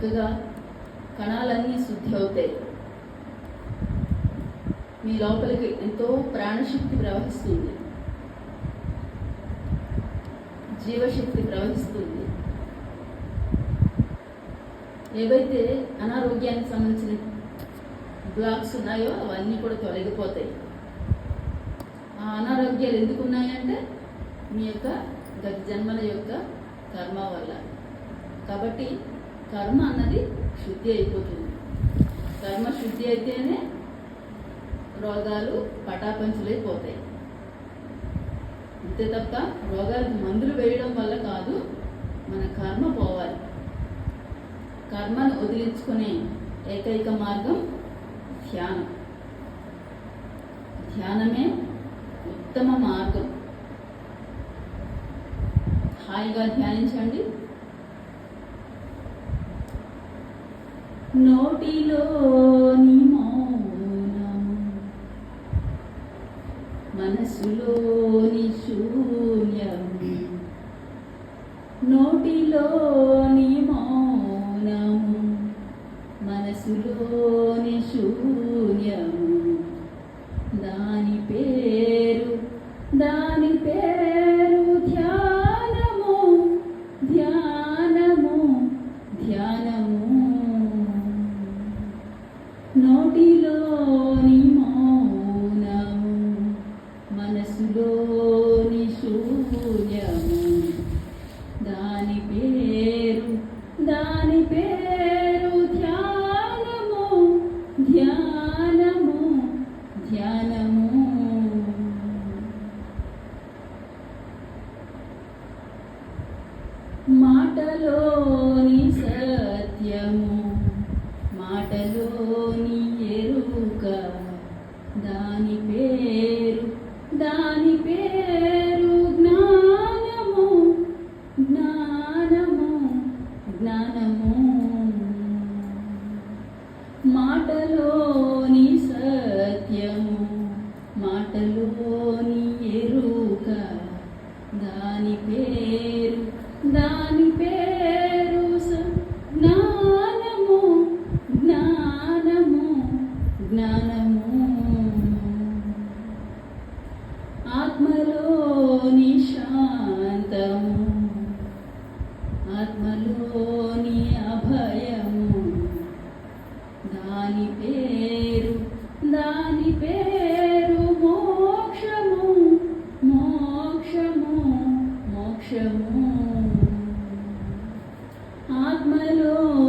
ముందుగా కణాలన్నీ శుద్ధి అవుతాయి. మీ లోపలికి ఎంతో ప్రాణశక్తి ప్రవహిస్తుంది. జీవశక్తి ప్రవహిస్తుంది. ఏవైతే అనారోగ్యానికి సంబంధించిన బ్లాక్స్ ఉన్నాయో అవన్నీ కూడా తొలగిపోతాయి. ఆ అనారోగ్యాలు ఎందుకు ఉన్నాయంటే మీ యొక్క గత జన్మల యొక్క కర్మ వల్ల. కాబట్టి కర్మ అన్నది శుద్ధి అయిపోతుంది. కర్మ శుద్ధి అయితేనే రోగాలు పటాపంచులైపోతాయి అంతే తప్ప రోగాలకు మందులు వేయడం వల్ల కాదు మన కర్మ పోవాలి. కర్మను వదిలించుకునే ఏకైక మార్గం ధ్యానం. ధ్యానమే ఉత్తమ మార్గం. హాయిగా ధ్యానించండి. నోటిలోని మౌనం. మనసులోని శూన్యం. నోటిలోని మౌనము మనసులోని శూన్యము దాని పేరు దాని ఆత్మలోని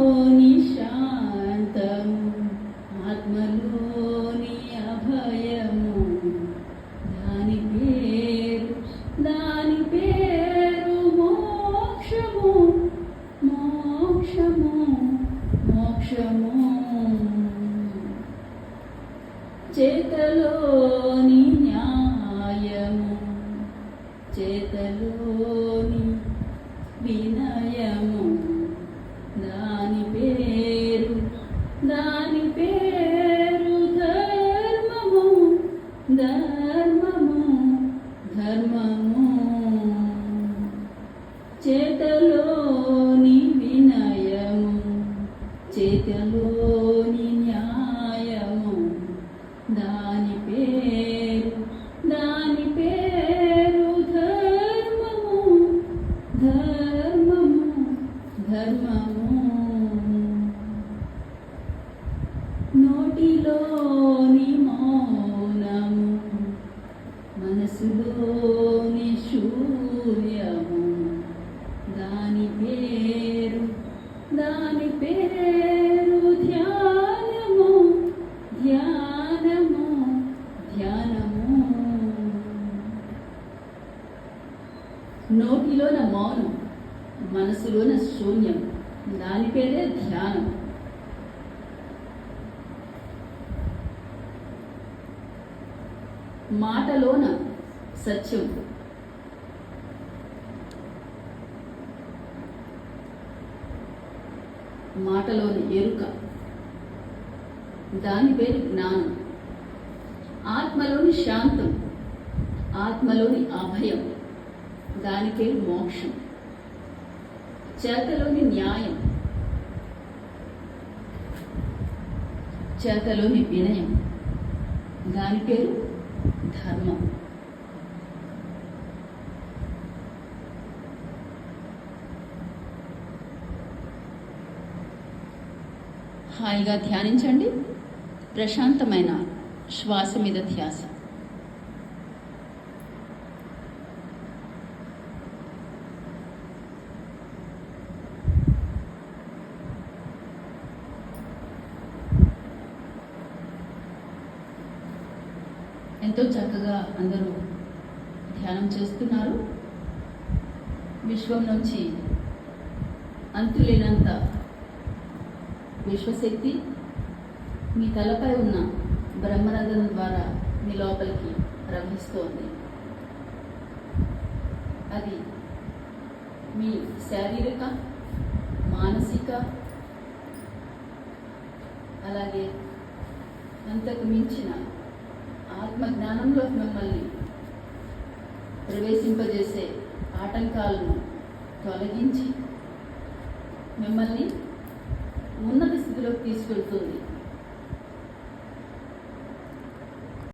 ధర్మము? ధర్మము? చేతలోని వినయము చేతలోని న్యాయము. దాని పేరు దాని పేరు ధర్మము. ధర్మము ధర్మము. నోటిలోన మౌనం మనసులోన శూన్యం దాని పేరే ధ్యానం. మాటలోన సత్యం. మాటలోని ఎరుక. దాని పేరు జ్ఞానం. ఆత్మలోని శాంతం ఆత్మలోని అభయం. దాని పేరు మోక్షం. చేతలోని న్యాయం. చేతలోని వినయం. దాని పేరు ధర్మం. హాయిగా ధ్యానించండి. ప్రశాంతమైన శ్వాస మీద ధ్యాస. ఎంతో చక్కగా అందరూ ధ్యానం చేస్తున్నారు. విశ్వం నుంచి అంతులేనంత విశ్వశక్తి మీ తలపై ఉన్న బ్రహ్మరంధ్రం ద్వారా మీ లోపలికి ప్రవహిస్తోంది. అది మీ శారీరక మానసిక అలాగే అంతకు మించిన ఆత్మజ్ఞానంలో మిమ్మల్ని ప్రవేశింపజేసే ఆటంకాలను తొలగించి మిమ్మల్ని ఉన్నత స్థితిలోకి తీసుకెళ్తుంది.